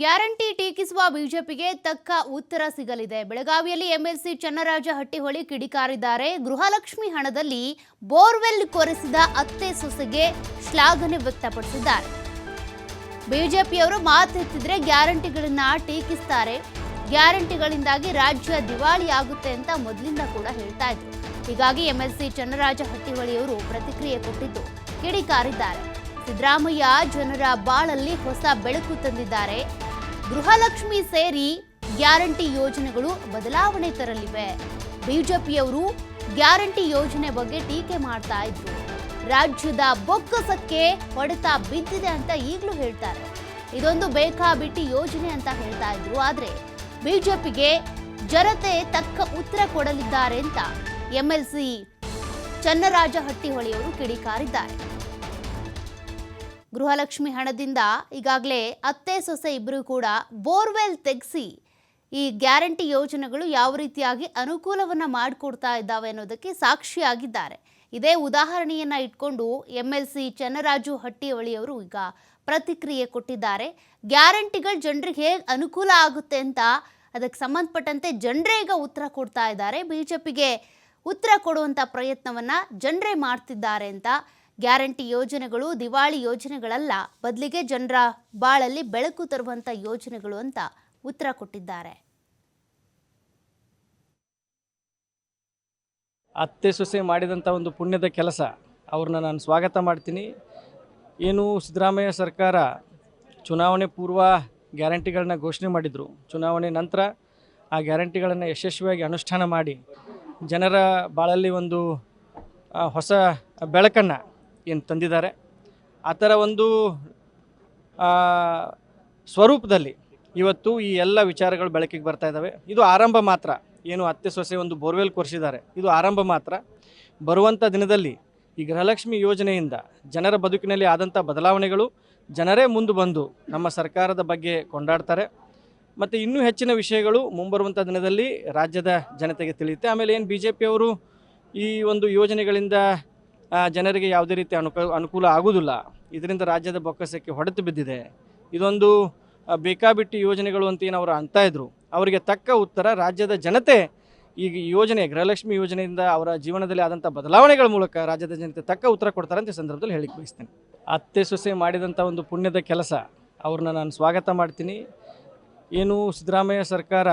Guarantee ಟೀಕಿಸುವ ಬಿಜೆಪಿಗೆ ತಕ್ಕ ಉತ್ತರ ಸಿಗಲಿದೆ. ಬೆಳಗಾವಿಯಲ್ಲಿ ಎಂಎಲ್ಸಿ ಚನ್ನರಾಜ ಹಟ್ಟಿಹೊಳಿ ಕಿಡಿಕಾರಿದ್ದಾರೆ. ಗೃಹಲಕ್ಷ್ಮಿ ಹಣದಲ್ಲಿ ಬೋರ್ವೆಲ್ ಕೊರೆಸಿದ ಅತ್ತೆ ಸೊಸೆಗೆ ಶ್ಲಾಘನೆ ವ್ಯಕ್ತಪಡಿಸಿದ್ದಾರೆ. ಬಿಜೆಪಿಯವರು ಮಾತೆತ್ತಿದ್ರೆ ಗ್ಯಾರಂಟಿಗಳನ್ನ ಟೀಕಿಸ್ತಾರೆ. ಗ್ಯಾರಂಟಿಗಳಿಂದಾಗಿ ರಾಜ್ಯ ದಿವಾಳಿ ಆಗುತ್ತೆ ಅಂತ ಮೊದಲಿಂದ ಕೂಡ ಹೇಳ್ತಾ ಇದ್ರು. ಹೀಗಾಗಿ ಎಂಎಲ್ಸಿ ಚನ್ನರಾಜ ಹಟ್ಟಿಹೊಳಿಯವರು ಪ್ರತಿಕ್ರಿಯೆ ಕೊಟ್ಟಿದ್ದು ಕಿಡಿಕಾರಿದ್ದಾರೆ. ಸಿದ್ದರಾಮಯ್ಯ ಜನರ ಬಾಳಲ್ಲಿ ಹೊಸ ಬೆಳಕು ತಂದಿದ್ದಾರೆ. ಗೃಹಲಕ್ಷ್ಮಿ ಸೇರಿ ಗ್ಯಾರಂಟಿ ಯೋಜನೆಗಳು ಬದಲಾವಣೆ ತರಲಿವೆ. ಬಿಜೆಪಿಯವರು ಗ್ಯಾರಂಟಿ ಯೋಜನೆ ಬಗ್ಗೆ ಟೀಕೆ ಮಾಡ್ತಾ ಇದ್ರು. ರಾಜ್ಯದ ಬೊಕ್ಕಸಕ್ಕೆ ಹೊಡೆತ ಬಿದ್ದಿದೆ ಅಂತ ಈಗಲೂ ಹೇಳ್ತಾರೆ. ಇದೊಂದು ಬೇಕಾಬಿಟ್ಟಿ ಯೋಜನೆ ಅಂತ ಹೇಳ್ತಾ ಇದ್ರು. ಆದ್ರೆ ಬಿಜೆಪಿಗೆ ಜನತೆ ತಕ್ಕ ಉತ್ತರ ಕೊಡಲಿದ್ದಾರೆ ಅಂತ ಎಂಎಲ್ಸಿ ಚನ್ನರಾಜ ಹಟ್ಟಿಹೊಳಿಯವರು ಕಿಡಿಕಾರಿದ್ದಾರೆ. ಗೃಹಲಕ್ಷ್ಮಿ ಹಣದಿಂದ ಈಗಾಗಲೇ ಅತ್ತೆ ಸೊಸೆ ಇಬ್ಬರು ಕೂಡ ಬೋರ್ವೆಲ್ ತೆಗೆಸಿ ಈ ಗ್ಯಾರಂಟಿ ಯೋಜನೆಗಳು ಯಾವ ರೀತಿಯಾಗಿ ಅನುಕೂಲವನ್ನು ಮಾಡಿಕೊಡ್ತಾ ಇದ್ದಾವೆ ಅನ್ನೋದಕ್ಕೆ ಸಾಕ್ಷಿಯಾಗಿದ್ದಾರೆ. ಇದೇ ಉದಾಹರಣೆಯನ್ನು ಇಟ್ಕೊಂಡು ಎಂ ಎಲ್ ಸಿ ಚನ್ನರಾಜು ಹಟ್ಟಿಹೊಳಿಯವರು ಈಗ ಪ್ರತಿಕ್ರಿಯೆ ಕೊಟ್ಟಿದ್ದಾರೆ. ಗ್ಯಾರಂಟಿಗಳು ಜನರಿಗೆ ಹೇಗೆ ಅನುಕೂಲ ಆಗುತ್ತೆ ಅಂತ ಅದಕ್ಕೆ ಸಂಬಂಧಪಟ್ಟಂತೆ ಜನರೇ ಈಗ ಉತ್ತರ ಕೊಡ್ತಾ ಇದ್ದಾರೆ. ಬಿ ಜೆ ಪಿಗೆ ಉತ್ತರ ಕೊಡುವಂಥ ಪ್ರಯತ್ನವನ್ನು ಜನರೇ ಮಾಡ್ತಿದ್ದಾರೆ ಅಂತ ಗ್ಯಾರಂಟಿ ಯೋಜನೆಗಳು ದಿವಾಳಿ ಯೋಜನೆಗಳಲ್ಲ, ಬದಲಿಗೆ ಜನರ ಬಾಳಲ್ಲಿ ಬೆಳಕು ತರುವಂಥ ಯೋಜನೆಗಳು ಅಂತ ಉತ್ತರ ಕೊಟ್ಟಿದ್ದಾರೆ. ಅತ್ತೆ ಸೊಸೆ ಮಾಡಿದಂಥ ಒಂದು ಪುಣ್ಯದ ಕೆಲಸ, ಅವ್ರನ್ನ ನಾನು ಸ್ವಾಗತ ಮಾಡ್ತೀನಿ. ಏನು ಸಿದ್ದರಾಮಯ್ಯ ಸರ್ಕಾರ ಚುನಾವಣೆ ಪೂರ್ವ ಗ್ಯಾರಂಟಿಗಳನ್ನ ಘೋಷಣೆ ಮಾಡಿದರು. ಚುನಾವಣೆ ನಂತರ ಆ ಗ್ಯಾರಂಟಿಗಳನ್ನು ಯಶಸ್ವಿಯಾಗಿ ಅನುಷ್ಠಾನ ಮಾಡಿ ಜನರ ಬಾಳಲ್ಲಿ ಒಂದು ಹೊಸ ಬೆಳಕನ್ನು ಏನು ತಂದಿದ್ದಾರೆ? ಆ ಥರ ಒಂದು ಸ್ವರೂಪದಲ್ಲಿ ಇವತ್ತು ಈ ಎಲ್ಲ ವಿಚಾರಗಳು ಬೆಳಕಿಗೆ ಬರ್ತಾ ಇದ್ದಾವೆ. ಇದು ಆರಂಭ ಮಾತ್ರ. ಏನು ಅತ್ತೆ ಸೊಸೆ ಒಂದು ಬೋರ್ವೆಲ್ ಕೊರೆಸಿದ್ದಾರೆ. ಇದು ಆರಂಭ ಮಾತ್ರ. ಬರುವಂಥ ದಿನದಲ್ಲಿ ಈ ಗೃಹಲಕ್ಷ್ಮಿ ಯೋಜನೆಯಿಂದ ಜನರ ಬದುಕಿನಲ್ಲಿ ಆದಂಥ ಬದಲಾವಣೆಗಳು ಜನರೇ ಮುಂದೆ ಬಂದು ನಮ್ಮ ಸರ್ಕಾರದ ಬಗ್ಗೆ ಕೊಂಡಾಡ್ತಾರೆ. ಮತ್ತು ಇನ್ನೂ ಹೆಚ್ಚಿನ ವಿಷಯಗಳು ಮುಂಬರುವಂಥ ದಿನದಲ್ಲಿ ರಾಜ್ಯದ ಜನತೆಗೆ ತಿಳಿಯುತ್ತೆ. ಆಮೇಲೆ ಏನು ಬಿ ಪಿಯವರು ಈ ಒಂದು ಯೋಜನೆಗಳಿಂದ ಜನರಿಗೆ ಯಾವುದೇ ರೀತಿ ಅನುಕೂಲ ಅನುಕೂಲ ಆಗುವುದಿಲ್ಲ. ಇದರಿಂದ ರಾಜ್ಯದ ಬೊಕ್ಕಸಕ್ಕೆ ಹೊಡೆತು ಬಿದ್ದಿದೆ. ಇದೊಂದು ಬೇಕಾಬಿಟ್ಟಿ ಯೋಜನೆಗಳು ಅಂತ ಏನು ಅವರು ಅಂತ ಇದ್ರು. ಅವರಿಗೆ ತಕ್ಕ ಉತ್ತರ ರಾಜ್ಯದ ಜನತೆ ಈಗ ಯೋಜನೆ, ಗೃಹಲಕ್ಷ್ಮಿ ಯೋಜನೆಯಿಂದ ಅವರ ಜೀವನದಲ್ಲಿ ಆದಂಥ ಬದಲಾವಣೆಗಳ ಮೂಲಕ ರಾಜ್ಯದ ಜನತೆ ತಕ್ಕ ಉತ್ತರ ಕೊಡ್ತಾರೆ ಅಂತ ಸಂದರ್ಭದಲ್ಲಿ ಹೇಳಿಕ್ಕೆ ಬಯಸ್ತೇನೆ. ಅತ್ತೆ ಸೊಸೆ ಮಾಡಿದಂಥ ಒಂದು ಪುಣ್ಯದ ಕೆಲಸ. ಅವ್ರನ್ನ ನಾನು ಸ್ವಾಗತ ಮಾಡ್ತೀನಿ. ಏನು ಸಿದ್ದರಾಮಯ್ಯ ಸರ್ಕಾರ